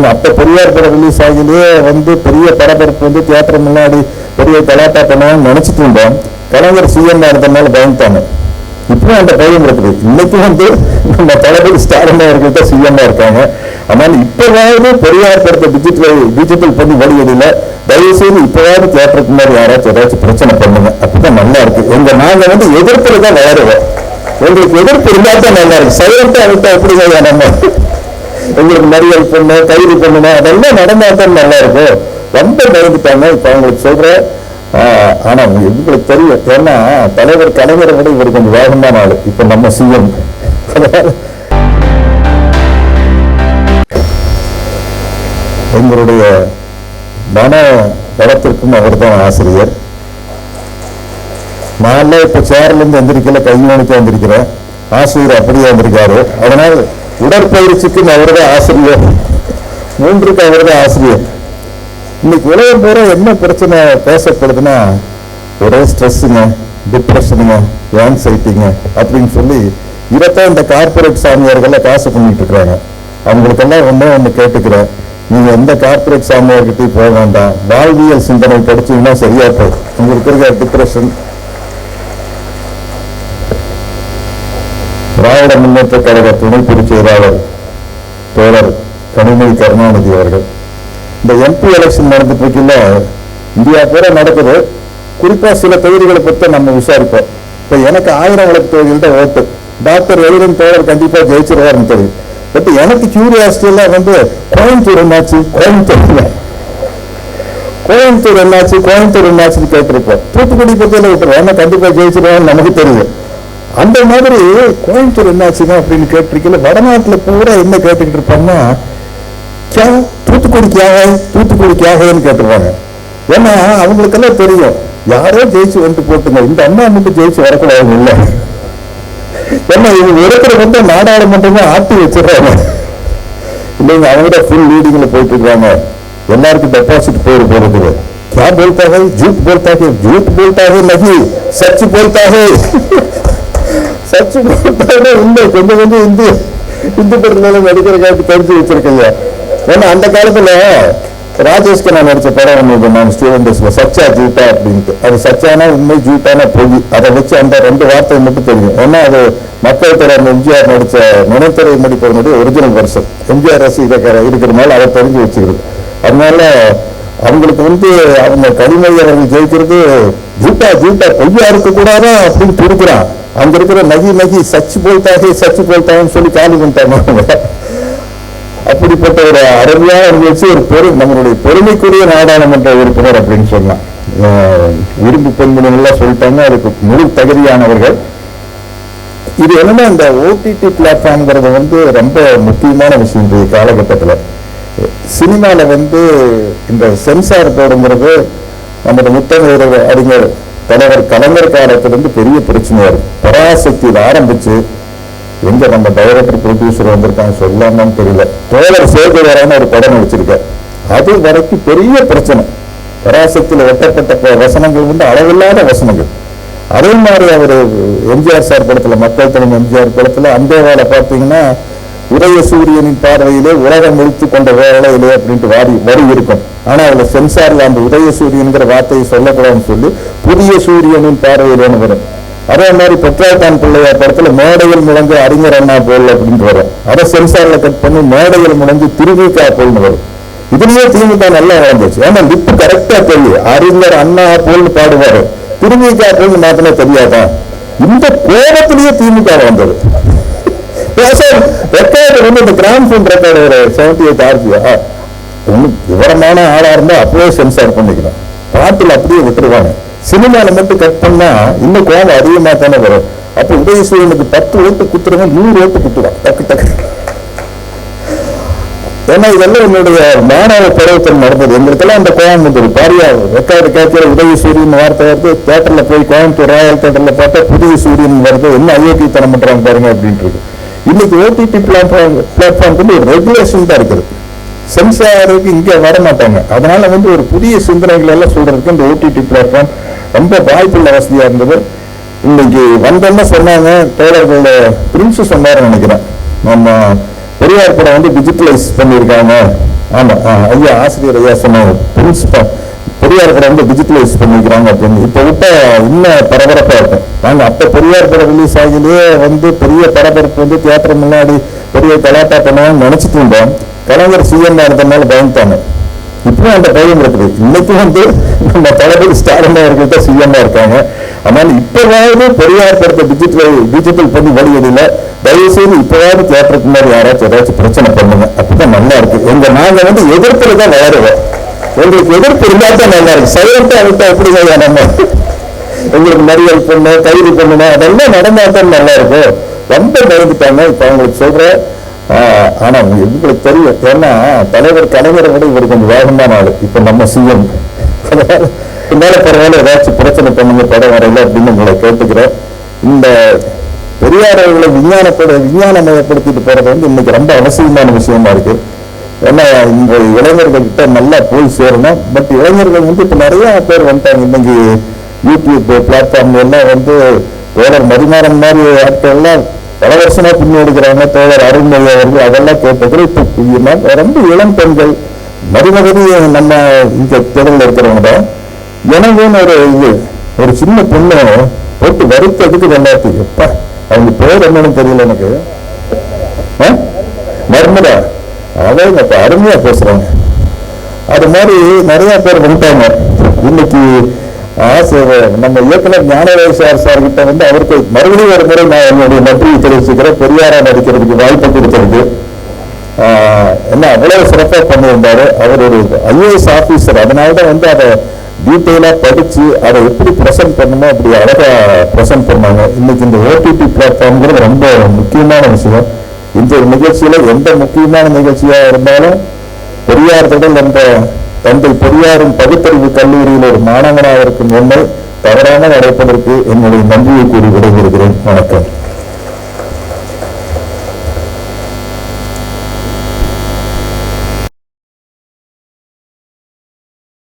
நாங்கள் அப்போ பெரியார் படம் ரிலீஸ் ஆகிலேயே வந்து பெரிய பரபரப்பு வந்து தியேட்டர் முன்னாடி பெரிய கலாட்டா பண்ணுவாங்கன்னு நினச்சிட்டு இருந்தோம். கலைஞர் சிஎம் இருந்ததுனால பயந்துட்டாங்க. இப்போ அந்த பயம் இருக்குது. இன்னைக்கு வந்து நம்ம தளபதி ஸ்டாலின் அவர்கள் தான் சிஎம்மா இருக்காங்க. ஆனால் இப்போவாவது பெரியார் படத்தை டிஜிட்டல் டிஜிட்டல் பண்ணி வழியதில்ல தயவு செய்து இப்போவாவது தியேட்டருக்கு முன்னாடி யாராச்சும் ஏதாச்சும் பிரச்சனை பண்ணுங்க. அப்பதான் நல்லா இருக்கு. எங்க நாங்க வந்து எதிர்ப்புல தான் வளருவோம் எங்களுக்கு எதிர்ப்பு இருந்தால் தான் நல்லா இருக்கு. சைலண்டா விட்டா எப்படி செய்ய நம்ம? உங்களுக்கு மறியல் பண்ணணும் கைது பண்ணணும் அதெல்லாம் நடந்தா தான் நல்லா இருக்கும். ரொம்ப பயந்துட்டாங்க. இப்ப அவங்களுக்கு சொல்றேன். ஆஹ், ஆனா உங்களுக்கு தெரியும். ஏன்னா தலைவர் கலைஞரை விட இவர் கொஞ்சம் வேகமான ஆளு. இப்ப நம்ம சிஎம் எங்களுடைய மன வளத்திற்கும் அவர்தான் ஆசிரியர். நான் இப்ப சேர்ல இருந்து எந்திரிக்கல கையணிக்க வந்திருக்கிறேன். ஆசிரியர் அப்படியே வந்திருக்காரு. அதனால் உடற்பயிற்சிக்கும் அவர்தான் ஆசிரியர். மூன்றுக்கு அவர்தான் ஆசிரியர். இன்னைக்கு உலகம் பூரா என்ன பிரச்சனை பேசப்படுதுன்னா ஒரே ஸ்ட்ரெஸ்ஸுங்க டிப்ரெஷனுங்க ஆன்சைட்டிங்க அப்படின்னு சொல்லி இதைத்தான் இந்த கார்பரேட் சாமியார்கள்லாம் காசு பண்ணிட்டு இருக்கிறாங்க அவங்களுக்கெல்லாம் ஒன்றே ஒன்று கேட்டுக்கிறேன். நீங்கள் எந்த கார்பரேட் சாமியார்கிட்டையும் போக வேண்டாம். வாழ்வியல் சிந்தனை படிச்சீங்கன்னா சரியா போகும். உங்களுக்கு இருக்கிற டிப்ரெஷன் திராவிட முன்னேற்ற கழக துணை பொதுச் செயலாளர் தோழர் கனிமொழி கருணாநிதி அவர்கள். இந்த எம்பி எலெக்ஷன் நடந்துட்டு இருக்குல்ல இந்தியா பூரா நடக்குது. குறிப்பா சில தொகுதிகளை பற்றி நம்ம விசாரிப்போம். இப்ப எனக்கு ஆயிரம் வழக்கு தொகுதியில் தான் ஓட்டு. டாக்டர் எழுதும் தோழர் கண்டிப்பா ஜெயிச்சிருவாருன்னு தெரியும். பட் எனக்கு கியூரியாசிட்டி எல்லாம் வந்து கோயம்புத்தூர் என்னாச்சு? கோயம்புத்தூர் கோயம்புத்தூர் என்னாச்சு? கோயம்புத்தூர் என்னாச்சுன்னு கேட்டிருப்போம். தூத்துக்குடி பத்தியில விட்டுருவோம். ஏன்னா கண்டிப்பா ஜெயிச்சிருவான்னு நமக்கு தெரியும். அந்த மாதிரி கோயம்புத்தூர் என்னாச்சுங்க அப்படின்னு கேட்டிருக்கல வடநாட்டுல பூரா என்ன கேட்டுக்கிட்டு இருப்பாங்கன்னா கியா தூத்துக்குடி கியாக தூத்துக்குடி கியாகன்னு கேட்டுருவாங்க ஏன்னா அவங்களுக்கெல்லாம் தெரியும் யாரோ ஜெயிச்சு வந்து போட்டுங்க இந்த அம்மா மட்டும் ஜெயிச்சு வரக்கூடாது இல்லை ஏன்னா இவங்க இருக்கிற வந்து நாடாளுமன்றமே ஆட்டி வச்சிடுறாங்க இல்லைங்க அவங்க தான் ஃபுல் லீடிங்ல போயிட்டு இருக்காங்க எல்லாருக்கும் டெபாசிட் போயிரு போறது क्या बोलता है झूठ बोलता है झूठ बोलता है नहीं सच बोलता है சச் போட்டாலே உண்மை கொஞ்சம் கொஞ்சம் இந்து இந்து படத்துல நடிக்கிற காட்டு தெரிஞ்சு வச்சிருக்கீங்க. ஏன்னா அந்த காலத்துல ராஜேஷ்க்கு நான் நடிச்ச படம் ஒண்ணு நான் ஸ்டூடெண்ட்ஸ்ல சச்சா ஜூட்டா அப்படின்ட்டு. அது சச்சானா உண்மை ஜூட்டானா பொய். அதை வச்சு அந்த ரெண்டு வார்த்தை மட்டும் தெரியும். ஏன்னா அது மக்கள் திறன் எம்ஜிஆர் நடிச்ச நினைத்தரை நடிப்பவனுடைய ஒரிஜினல் வருஷம் எம்ஜிஆர் ரசிகர் இருக்கிறதுனால அதை தெரிஞ்சு வச்சுக்கிறது அதனால அவங்களுக்கு வந்து அவங்க கனிமொழி அவர்கள் ஜெயிக்கிறது ஜூட்டா ஜூட்டா பொய்யா இருக்கக்கூடாதா அப்படின்னு கொடுக்குறான் அங்க இருக்கிற நகி நகி சச்சு போல்தாகே சச்சு போல்தான்னு சொல்லி காலி பண்ணிட்டாங்க அப்படிப்பட்ட ஒரு அருமையாக இருந்துச்சு. ஒரு பெரு நம்மளுடைய பெருமைக்குரிய நாடாளுமன்ற உறுப்பினர் அப்படின்னு சொன்னான் அஹ் விரும்பு சொல்லிட்டாங்க. அதுக்கு முழு தகுதியானவர்கள். இது என்னன்னா இந்த ஓடிடி பிளாட்ஃபார்ம்ங்கிறது வந்து ரொம்ப முக்கியமான விஷயம் இந்த காலகட்டத்தில். சினிமாவில் வந்து இந்த சென்சார் போர்டுங்கிறது நம்மளோட முத்தமிழர் அறிஞர் தலைவர் கலைஞர் காலத்திலிருந்து பெரிய பிரச்சனையா இருக்கு. பராசக்தியில் ஆரம்பிச்சு எங்க நம்ம டைரக்டர் ப்ரொடியூசர் வந்திருக்காங்க சொல்லாமான்னு தெரியல. தோழர் சேதுவரான ஒரு படம் நடிச்சிருக்கார் அது வரைக்கும் பெரிய பிரச்சனை. பராசக்தியில் ஒட்டப்பட்ட வசனங்கள் வந்து அளவில்லாத வசனங்கள். அதே மாதிரி அவர் எம்ஜிஆர் சார் படத்தில் மக்கள் தலைமை எம்ஜிஆர் படத்தில் அந்த பார்த்தீங்கன்னா உதய சூரியனின் பார்வையிலே உலகம் முடித்து கொண்ட வேலையிலே அப்படின்ட்டு வாரி வரி இருக்கும். ஆனால் அதில் சென்சாரில் அந்த உதய சூரியன்கிற வார்த்தையை சொல்லக்கூடாதுன்னு சொல்லி புதிய சூரியனின் பார்வையிலேன்னு வரும். அதே மாதிரி பெற்றாத்தான் பிள்ளையார் படத்துல மேடையில் முழங்கு அறிஞர் அண்ணா போல் அப்படின்னு வரும். அதை சென்சார்ல கட் பண்ணி மேடையில் முழங்கு திருவிக்கா போல்னு வரும். இதுலயே திமுக நல்லா வளர்ந்துச்சு. ஏன்னா லிப் கரெக்டா தெரியும். அறிஞர் அண்ணா போல்னு பாடுவாரு. திருவிக்கா போல்னு மாத்தினா தெரியாதான் இந்த கோபத்திலேயே திமுக வந்தது. ரெக்கார்டு வந்து இந்த கிராம் ரெக்கார்டு ஒரு செவன்டி எயிட் ஆர்பியா விவரமான ஆளா இருந்தா அப்பவே சென்சார் பண்ணிக்கலாம் பாட்டில் அப்படியே விட்டுருவாங்க சினிமாவில் மட்டும் கட் பண்ணா இன்னும் கோபம் அதிகமா தானே வரும். அப்போ உதயசூரியனுக்கு பத்து ஓட்டு குத்துறவங்க நூறு ஓட்டு குத்துவான் டக்கு டக்கு. ஏன்னா இதெல்லாம் என்னுடைய மாணவ பருவத்தில் நடந்தது. எங்களுக்கெல்லாம் அந்த கோபம் வந்தது. பாரியா ரெக்கார்டு கேட்கிற உதவி சூரியன் வார்த்தை வருது தேட்டரில் போய் கோயம்புத்தூர் ராயல் தேட்டரில் பார்த்தா புதிய சூரியன் வருது. என்ன அயோக்கியத்தனம் பண்ணுறாங்க பாருங்க அப்படின்ட்டு இன்னைக்கு ஓடிடி பிளாட்ஃபார்ம் பிளாட்ஃபார்ம் வந்து ஒரு ரெகுலேஷன் தான் இருக்குது. சென்சாருக்கு இங்கே வர மாட்டாங்க அதனால வந்து ஒரு புதிய சிந்தனைகள் எல்லாம் சொல்றதுக்கு இந்த ஓடிடி பிளாட்ஃபார்ம் ரொம்ப வாய்ப்புள்ள வசதியா இருந்தது. இன்னைக்கு வந்தோம்னா சொன்னாங்க தோழர்களோட பிரின்ஸ் சொன்னார்னு நினைக்கிறேன். நம்ம பெரியார் படம் வந்து டிஜிட்டலைஸ் பண்ணியிருக்காங்க. ஆமா ஆ, ஐயா ஆசிரியர் ஐயா சொன்னாங்க பிரின்சிபல் பெரியார் படம் வந்து டிஜிட்டலைஸ் பண்ணிக்கிறாங்க அப்படின்னு. இப்போ விட்ட இன்னும் பரபரப்பா இருக்கும். நாங்கள் அப்போ பெரியார் படம் ரிலீஸ் ஆகிலேயே வந்து பெரிய பரபரப்பு வந்து தியேட்டர் முன்னாடி பெரிய கலாட்டா பண்ணுவாங்கன்னு நினைச்சிட்டு இருந்தோம். கலைஞர் சிஎம் இருந்ததுனால பயந்துட்டாங்க. இப்போ அந்த பயம் இருக்குது. இன்னைக்கு வந்து நம்ம தளபதி ஸ்டாலின் அவர்கள் தான் சிஎம் இருக்காங்க. ஆனால் இப்பவாவது பெரியார் படத்தை டிஜிட்டல் டிஜிட்டல் பண்ணி வெளியிடல தயவு செய்து இப்பவாவது தியேட்டருக்கு மாதிரி யாராச்சும் ஏதாச்சும் பிரச்சனை பண்ணுங்க. அப்படிதான் நல்லா இருக்கு. எங்க நாங்க வந்து எதிர்ப்புல தான் வளருவோம் எங்களுக்கு எதிர்ப்பு இருந்தா தான் நல்லா இருக்கு. சைலண்டா விட்டா எப்படி ஐயா நம்ம? எங்களுக்கு மறியல் பண்ணு கைது பண்ணணும் அதெல்லாம் நடந்தா தான் நல்லா இருக்கும். ரொம்ப பயந்துட்டாங்க. இப்ப அவங்களுக்கு சொல்கிறேன் ஆனால் ஆனா உங்களுக்கு தெரியும் ஏன்னா தலைவர் கலைஞரை விட இவர் கொஞ்சம் வேகமான ஆள். இப்ப நம்ம சிஎம் மேலே பரவாயில்ல ஏதாச்சும் பிரச்சனை பண்ணுங்க படம் வரையில அப்படின்னு உங்களை கேட்டுக்கிறேன் இந்த பெரியார் அவர்களை விஞ்ஞானப்பட விஞ்ஞானமயப்படுத்திட்டு போறது வந்து இன்னைக்கு ரொம்ப அவசியமான விஷயமா இருக்கு. ஏன்னா இந்த இளைஞர்கள் கிட்ட நல்லா போய் சேரணும். பட் இளைஞர்கள் வந்து இப்ப நிறைய பேர் வந்துட்டாங்க. இன்னைக்கு யூடியூப் பிளாட்ஃபார்ம் எல்லாம் வந்து தோழர் மதிமாறன் மாதிரி ஆட்கள் எல்லாம் பல வருஷமா பின்னோடுகிறாங்க தோழர் அருண்மொழி அவர்கள் அதெல்லாம் கேட்டதில் இப்போ ரொம்ப இளம் பெண்கள் மருமகதி நம்ம இங்கே தெருவில் இருக்கிறவங்க. தான் எனக்குன்னு ஒரு இது ஒரு சின்ன பொண்ணு போட்டு வருத்ததுக்கு ரெண்டாயிரத்தி எப்பா அவங்க பேர் என்னன்னு தெரியல எனக்கு. ஆ? நர்மதா அவங்க இப்போ அருமையா பேசுறாங்க. அது மாதிரி நிறையா பேர் வந்துட்டாங்க. இன்னைக்கு நம்ம இயக்குனர் ஞானவேல் சார் சார் கிட்ட வந்து அவருக்கு மறுபடியும் ஒரு முறை நான் என்னுடைய நன்றியை தெரிவிச்சுக்கிறேன். பெரியாரா நடிக்கிறதுக்கு வாய்ப்பு கொடுத்ததுக்கு என்ன அவ்வளவு சிறப்பாக பண்ணியிருந்தாரு. அவர் ஒரு ஐஏஎஸ் ஆஃபீஸர் அதனால தான் வந்து அதை டீட்டெயிலாக படித்து அதை எப்படி ப்ரெசென்ட் பண்ணணுமோ அப்படி அழகாக ப்ரெசென்ட் பண்ணாங்க. இன்னைக்கு இந்த ஓடிடி பிளாட்ஃபார்ம்ங்கிறது ரொம்ப முக்கியமான விஷயம். இந்த நிகழ்ச்சியில் எந்த முக்கியமான நிகழ்ச்சியாக இருந்தாலும் பெரியார் தொடர் என்ற தந்தை பெரியாரின் பகுத்தறிவு கல்லூரியில் ஒரு மாணவனாக இருக்கும் என்னை தவறாமல் அடைப்பதற்கு என்னுடைய நன்றியை கூறி விடைபெறுகிறேன். வணக்கம்.